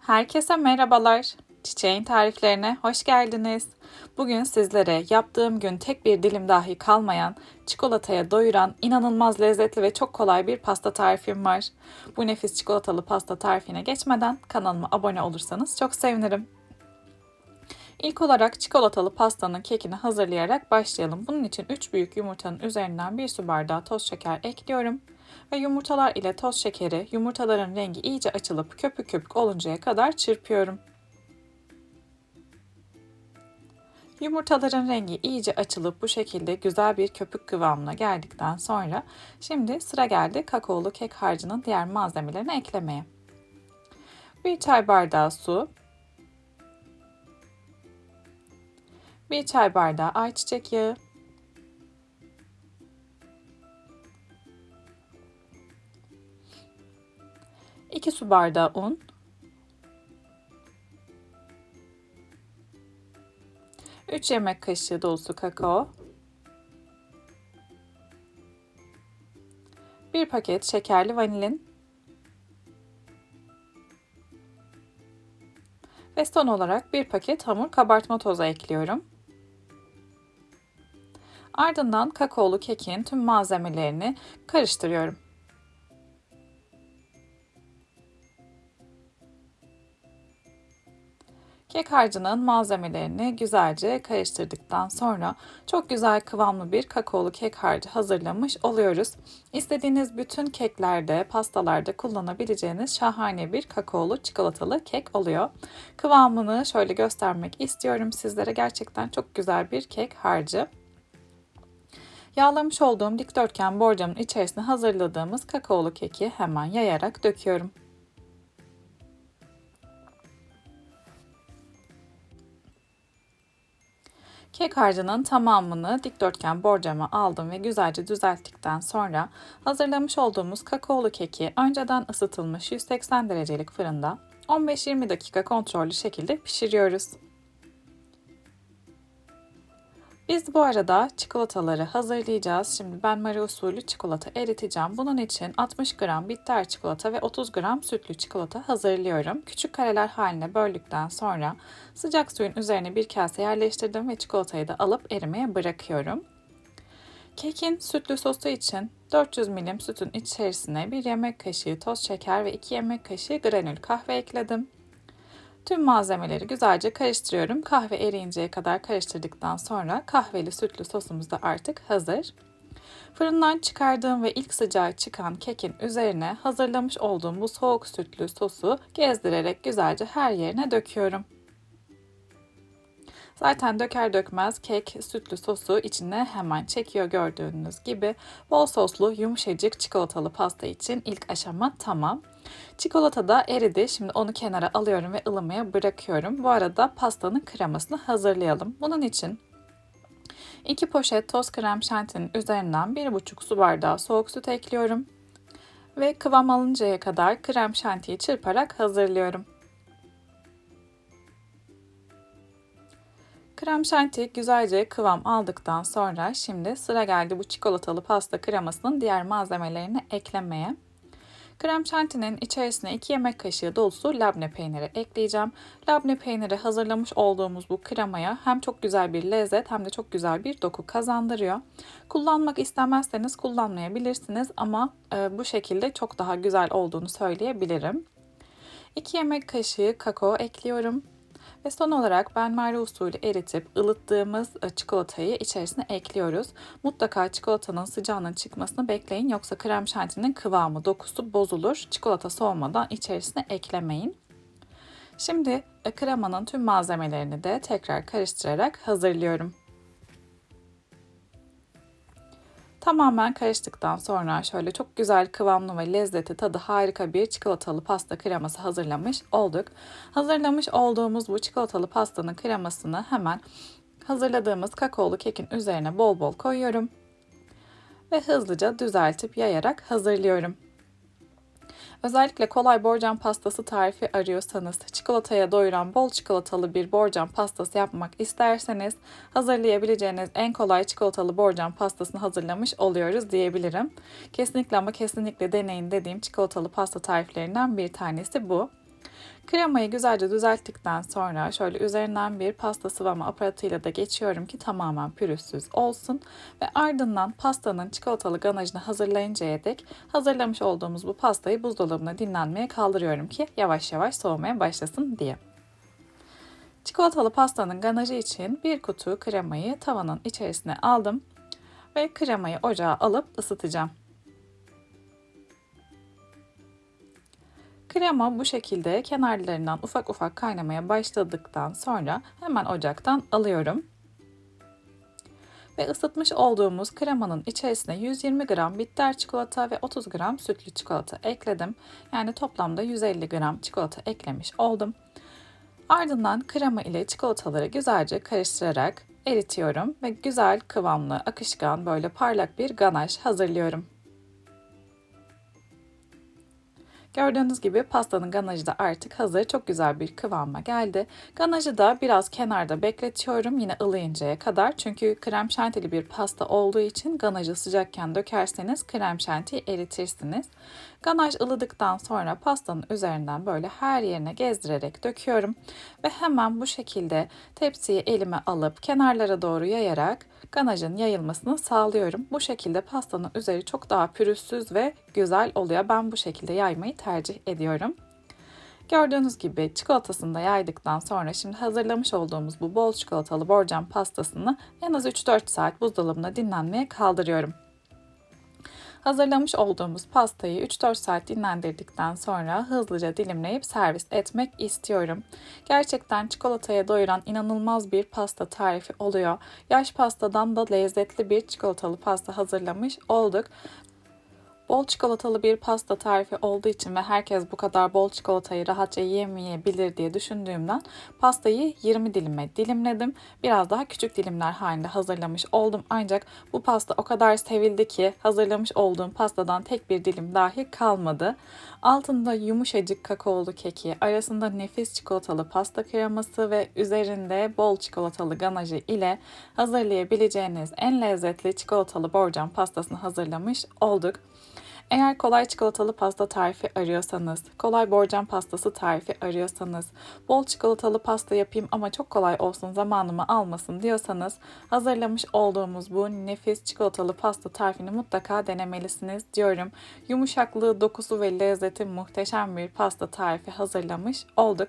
Herkese merhabalar. Çiçeğin tariflerine hoş geldiniz. Bugün sizlere yaptığım gün tek bir dilim dahi kalmayan, çikolataya doyuran, inanılmaz lezzetli ve çok kolay bir pasta tarifim var. Bu nefis çikolatalı pasta tarifine geçmeden kanalıma abone olursanız çok sevinirim. İlk olarak çikolatalı pastanın kekini hazırlayarak başlayalım. Bunun için 3 büyük yumurtanın üzerinden 1 su bardağı toz şeker ekliyorum. Ve yumurtalar ile toz şekeri yumurtaların rengi iyice açılıp köpük köpük oluncaya kadar çırpıyorum. Yumurtaların rengi iyice açılıp bu şekilde güzel bir köpük kıvamına geldikten sonra şimdi sıra geldi kakaolu kek harcının diğer malzemelerini eklemeye. Bir çay bardağı su, bir çay bardağı ayçiçek yağı, su bardağı un, 3 yemek kaşığı dolusu kakao, 1 paket şekerli vanilin ve son olarak 1 paket hamur kabartma tozu ekliyorum. Ardından kakaolu kekin tüm malzemelerini karıştırıyorum. Kek harcının malzemelerini güzelce karıştırdıktan sonra çok güzel kıvamlı bir kakaolu kek harcı hazırlamış oluyoruz. İstediğiniz bütün keklerde, pastalarda kullanabileceğiniz şahane bir kakaolu çikolatalı kek oluyor. Kıvamını şöyle göstermek istiyorum sizlere. Gerçekten çok güzel bir kek harcı. Yağlamış olduğum dikdörtgen borcamın içerisine hazırladığımız kakaolu keki hemen yayarak döküyorum. Kek harcının tamamını dikdörtgen borcama aldım ve güzelce düzelttikten sonra hazırlamış olduğumuz kakaolu keki önceden ısıtılmış 180 derecelik fırında 15-20 dakika kontrollü şekilde pişiriyoruz. Biz bu arada çikolataları hazırlayacağız. Şimdi ben Marie usulü çikolata eriteceğim. Bunun için 60 gram bitter çikolata ve 30 gram sütlü çikolata hazırlıyorum. Küçük kareler haline böldükten sonra sıcak suyun üzerine bir kase yerleştirdim ve çikolatayı da alıp erimeye bırakıyorum. Kekin sütlü sosu için 400 ml sütün içerisine 1 yemek kaşığı toz şeker ve 2 yemek kaşığı granül kahve ekledim. Tüm malzemeleri güzelce karıştırıyorum. Kahve eriyinceye kadar karıştırdıktan sonra kahveli sütlü sosumuz da artık hazır. Fırından çıkardığım ve ilk sıcağı çıkan kekin üzerine hazırlamış olduğum bu soğuk sütlü sosu gezdirerek güzelce her yerine döküyorum. Zaten döker dökmez kek sütlü sosu içine hemen çekiyor gördüğünüz gibi. Bol soslu yumuşacık çikolatalı pasta için ilk aşama tamam. Çikolata da eridi. Şimdi onu kenara alıyorum ve ılımaya bırakıyorum. Bu arada pastanın kremasını hazırlayalım. Bunun için 2 poşet toz krem şantinin üzerinden 1,5 su bardağı soğuk süt ekliyorum. Ve kıvam alıncaya kadar krem şantiyi çırparak hazırlıyorum. Krem şanti güzelce kıvam aldıktan sonra şimdi sıra geldi bu çikolatalı pasta kremasının diğer malzemelerini eklemeye. Krem şantinin içerisine 2 yemek kaşığı dolusu labne peyniri ekleyeceğim. Labne peyniri hazırlamış olduğumuz bu kremaya hem çok güzel bir lezzet hem de çok güzel bir doku kazandırıyor. Kullanmak istemezseniz kullanmayabilirsiniz ama e, bu şekilde çok daha güzel olduğunu söyleyebilirim. 2 yemek kaşığı kakao ekliyorum. Ve son olarak benmari usulü eritip ılıttığımız e, çikolatayı içerisine ekliyoruz. Mutlaka çikolatanın sıcağının çıkmasını bekleyin yoksa krem şantinin kıvamı, dokusu bozulur. Çikolata soğumadan içerisine eklemeyin. Şimdi e, kremanın tüm malzemelerini de tekrar karıştırarak hazırlıyorum. Tamamen karıştıktan sonra şöyle çok güzel kıvamlı ve lezzeti tadı harika bir çikolatalı pasta kreması hazırlamış olduk. Hazırlamış olduğumuz bu çikolatalı pastanın kremasını hemen hazırladığımız kakaolu kekin üzerine bol bol koyuyorum ve hızlıca düzeltip yayarak hazırlıyorum. Özellikle kolay borcam pastası tarifi arıyorsanız, çikolataya doyuran bol çikolatalı bir borcam pastası yapmak isterseniz hazırlayabileceğiniz en kolay çikolatalı borcam pastasını hazırlamış oluyoruz diyebilirim. Kesinlikle ama kesinlikle deneyin dediğim çikolatalı pasta tariflerinden bir tanesi bu. Kremayı güzelce düzelttikten sonra şöyle üzerinden bir pasta sıvama aparatıyla da geçiyorum ki tamamen pürüzsüz olsun. Ve ardından pastanın çikolatalı ganajını hazırlayıncaya dek hazırlamış olduğumuz bu pastayı buzdolabına dinlenmeye kaldırıyorum ki yavaş yavaş soğumaya başlasın diye. Çikolatalı pastanın ganajı için bir kutu kremayı tavanın içerisine aldım ve kremayı ocağa alıp ısıtacağım. Krema bu şekilde kenarlarından ufak ufak kaynamaya başladıktan sonra hemen ocaktan alıyorum. Ve ısıtmış olduğumuz kremanın içerisine 120 gram bitter çikolata ve 30 gram sütlü çikolata ekledim. Yani toplamda 150 gram çikolata eklemiş oldum. Ardından krema ile çikolataları güzelce karıştırarak eritiyorum ve güzel kıvamlı, akışkan, böyle parlak bir ganaj hazırlıyorum. Gördüğünüz gibi pastanın ganajı da artık hazır. Çok güzel bir kıvama geldi. Ganajı da biraz kenarda bekletiyorum yine ılıyıncaya kadar. Çünkü krem şantili bir pasta olduğu için ganajı sıcakken dökerseniz krem şantiyi eritirsiniz. Ganaj ılıdıktan sonra pastanın üzerinden böyle her yerine gezdirerek döküyorum. Ve hemen bu şekilde tepsiyi elime alıp kenarlara doğru yayarak ganajın yayılmasını sağlıyorum. Bu şekilde pastanın üzeri çok daha pürüzsüz ve güzel oluyor. Ben bu şekilde yaymayı tercih ediyorum. Gördüğünüz gibi çikolatasını da yaydıktan sonra şimdi hazırlamış olduğumuz bu bol çikolatalı borcam pastasını en az 3-4 saat buzdolabına dinlenmeye kaldırıyorum. Hazırlamış olduğumuz pastayı 3-4 saat dinlendirdikten sonra hızlıca dilimleyip servis etmek istiyorum. Gerçekten çikolataya doyuran inanılmaz bir pasta tarifi oluyor. Yaş pastadan da lezzetli bir çikolatalı pasta hazırlamış olduk. Bol çikolatalı bir pasta tarifi olduğu için ve herkes bu kadar bol çikolatayı rahatça yiyemeyebilir diye düşündüğümden pastayı 20 dilime dilimledim. Biraz daha küçük dilimler halinde hazırlamış oldum. Ancak bu pasta o kadar sevildi ki hazırlamış olduğum pastadan tek bir dilim dahi kalmadı. Altında yumuşacık kakaolu keki, arasında nefis çikolatalı pasta kreması ve üzerinde bol çikolatalı ganajı ile hazırlayabileceğiniz en lezzetli çikolatalı borcam pastasını hazırlamış olduk. Eğer kolay çikolatalı pasta tarifi arıyorsanız, kolay borcam pastası tarifi arıyorsanız, bol çikolatalı pasta yapayım ama çok kolay olsun zamanımı almasın diyorsanız hazırlamış olduğumuz bu nefis çikolatalı pasta tarifini mutlaka denemelisiniz diyorum. Yumuşaklığı, dokusu ve lezzeti muhteşem bir pasta tarifi hazırlamış olduk.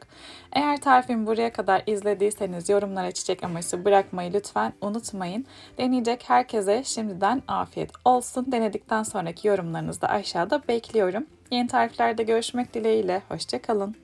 Eğer tarifimi buraya kadar izlediyseniz yorumlara çiçek amaçlı bırakmayı lütfen unutmayın. Deneyecek herkese şimdiden afiyet olsun. Denedikten sonraki yorumlarınızda aşağıda bekliyorum. Yeni tariflerde görüşmek dileğiyle. Hoşçakalın.